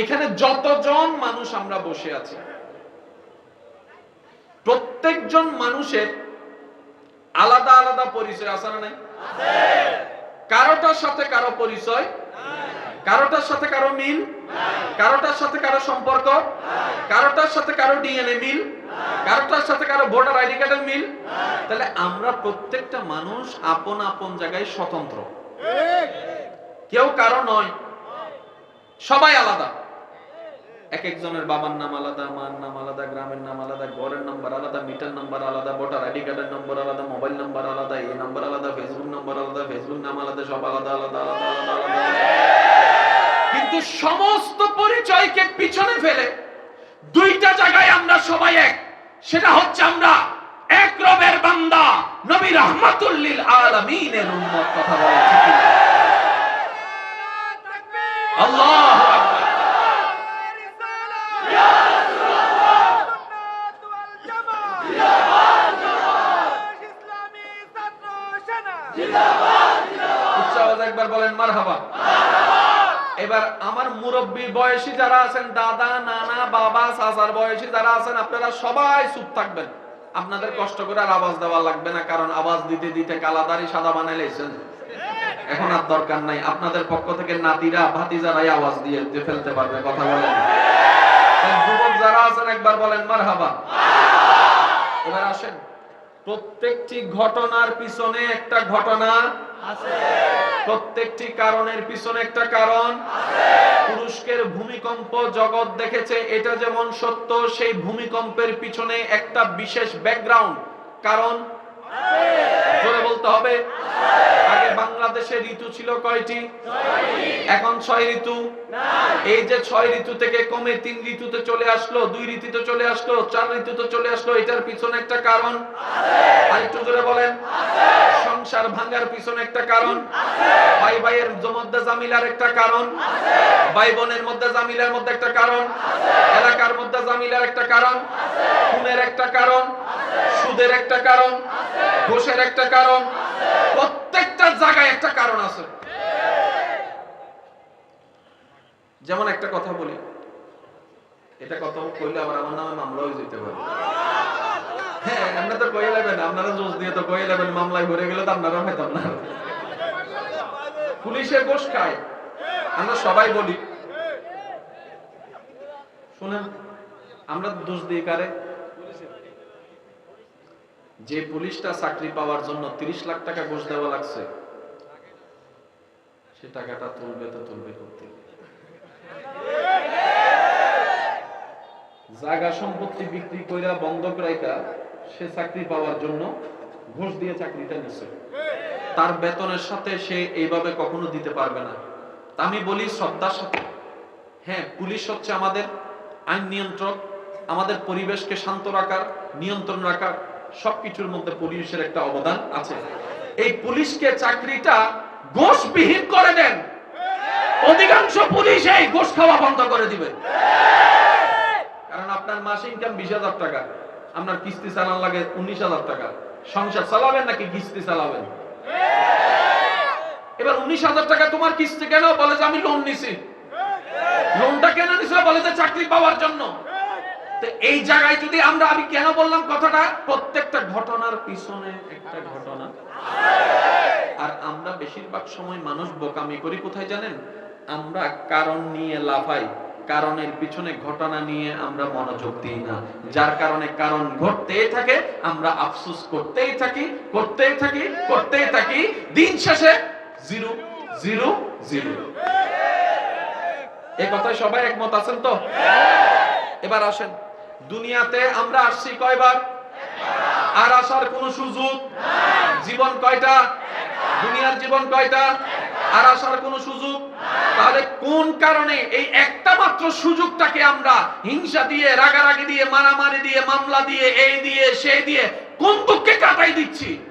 এখানে যতজন মানুষ আমরা বসে আছি প্রত্যেকজন মানুষের আলাদা আলাদা পরিচয় আছে না নাই? কারোটার সাথে কারও পরিচয় কারোটার সাথে কারও মিল কারোটার সাথে কারও সম্পর্ক কারোটার সাথে কারও ডিএনএ মিল কারোটার সাথে কারও ভোটার আইডি কার্ডের মিল। তাহলে আমরা প্রত্যেকটা মানুষ আপন আপন জায়গায় স্বতন্ত্র। কেউ কারও নয়। সবাই আলাদা। এক একজনের বাবার নাম আলাদা মার নাম আলাদা গ্রামের নাম আলাদা ঘরের নাম্বার আলাদা মিটার নাম্বার আলাদা ভোটার আইডি কার্ডের নম্বর আলাদা মোবাইল নাম্বার আলাদা এই নাম্বার আলাদা ফেসবুক নাম্বার আলাদা ফেসবুক নাম আলাদা সব আলাদা আলাদা আলাদা আলাদা আলাদা। কিন্তু সমস্ত পরিচয়কে পিছনে ফেলে দুইটা জায়গায় আমরা সবাই এক। সেটা হচ্ছে আমরা এক রবের বান্দা নবী রহমাতুল্লিল আলামিনের উম্মত কথা বলে? আল্লাহু এবার আমার মুরব্বী বয়সী যারা আছেন, দাদা, নানা, বাবা বয়সী যারা আছেন, আপনারা সবাই চুপ থাকবেন। আপনাদের কষ্ট করে আর আওয়াজ দেওয়া লাগবে না, কারণ আওয়াজ দিতে দিতে কালাদারি সাদা বানাই এখন আর দরকার নাই। আপনাদের পক্ষ থেকে নাতিরা, ভাতিজারাই আওয়াজ দিয়ে ফেলতে পারবে, কথা বলেন। যুবক যারা আছেন, একবার বলেন মারহাবা। এবার আসেন। প্রত্যেকটি ঘটনার পিছনে একটা ঘটনা প্রত্যেকটি কারণের পিছনে একটা কারণ পুরুষকের ভূমিকম্প জগৎ দেখেছে, এটা যেমন সত্য, সেই ভূমিকম্পের পিছনে একটা বিশেষ ব্যাকগ্রাউন্ড কারণ বলতে হবে বাংলাদেশে ঋতু ছিল কয়টি? এখন ছয় ঋতু। এই যে ছয় ঋতু থেকে কমে তিন ঋতুতে চলে আসলো, দুই ঋতুতে চলে আসলো, চার ঋতুতে চলে আসলো, এটার পিছনে একটা কারণ। আর একটু জোরে বলেন। সংসার ভাঙার পিছনে একটা কারণ। ভাই ভাইয়ের মধ্যে জামিলার একটা কারণ। ভাই বোনের মধ্যে জামিলার মধ্যে একটা কারণ। এলাকার মধ্যে জামিলার একটা কারণ। খুনের একটা কারণ। সুদের একটা কারণ। ঘোষের একটা কারণ। প্রত্যেকটা জায়গায় একটা কারণ আছে। যেমন একটা কথা বলি, এটা কথা কইলে আবার আমার নামে মামলা হয়ে যেতে পারে। হ্যাঁ আপনারা তো কয়ে নেবেন আপনারা জোশ দিয়ে তো কয়ে নেবেন মামলায় ভরে গেলে তো আপনারা হয়তাম না। পুলিশে গোশ খায়। আমরা সবাই বলি। শুনেন, আমরা দোষ দিই কারে? যে পুলিশটা চাকরি পাওয়ার জন্য তিরিশ লাখ টাকা ঘুষ দেওয়া লাগছে, সে টাকাটা তুলবে তো তুলবে করতে জায়গা সম্পত্তি বিক্রি কইরা বন্ধক রাইকা সে চাকরি পাওয়ার জন্য ঘুষ দিয়ে চাকরিটা নিচ্ছে তার বেতনের সাথে সে এইভাবে কখনো দিতে পারবে না। আমি বলি, শ্রদ্ধার সাথে। হ্যাঁ পুলিশ হচ্ছে আমাদের আইন নিয়ন্ত্রক, আমাদের পরিবেশকে শান্ত রাখার, নিয়ন্ত্রণ রাখার। সবকিছুর মধ্যে পুলিশের একটা অবদান আছে। এই পুলিশকে চাকরিটা ঘোষবিহীন করে দেন। অধিকাংশ পুলিশ এই ঘোষ খাওয়া বন্ধ করে দিবে। কারণ আপনার মাসে ইনকাম বিশ হাজার টাকা, আপনার কিস্তি চালান লাগে উনিশ হাজার টাকা। সংসার চালাবেন নাকি কিস্তি চালাবেন? এবার উনিশ হাজার টাকা তোমার কিস্তি কেন? বলে যে আমি লোন নিছি। লোনটা কেন নিছিল বলে যে চাকরি পাওয়ার জন্য। এই জায়গায় যদি আমরা, আমি কেন বললাম কথাটা? প্রত্যেকটা ঘটনার পিছনে একটা ঘটনা। আর আমরা বেশিরভাগ সময় মানুষ বোকামি করি, কোথায় জানেন? আমরা কারণ নিয়ে লাফাই, কারণের পিছনে ঘটনা নিয়ে আমরা মনোযোগ দিই না। যার কারণে কারণ ঘটতেই থাকে, আমরা আফসোস করতেই থাকি করতেই থাকি করতেই থাকি। দিন শেষে জিরো জিরো জিরো। এই কথায় সবাই একমত আছেন তো? এবার আসেন। দুনিয়াতে আমরা আসছি কয়বার? আর আসার কোনো সুযোগ? জীবন কয়টা? দুনিয়ার জীবন কয়টা? আর আসার কোন সুযোগ? তাহলে কোন কারণে এই একটা মাত্র সুযোগটাকে আমরা হিংসা দিয়ে, রাগারাগি দিয়ে, মারামারি দিয়ে, মামলা দিয়ে, এই দিয়ে সেই দিয়ে, কোন দুঃখে কাটাই দিচ্ছি?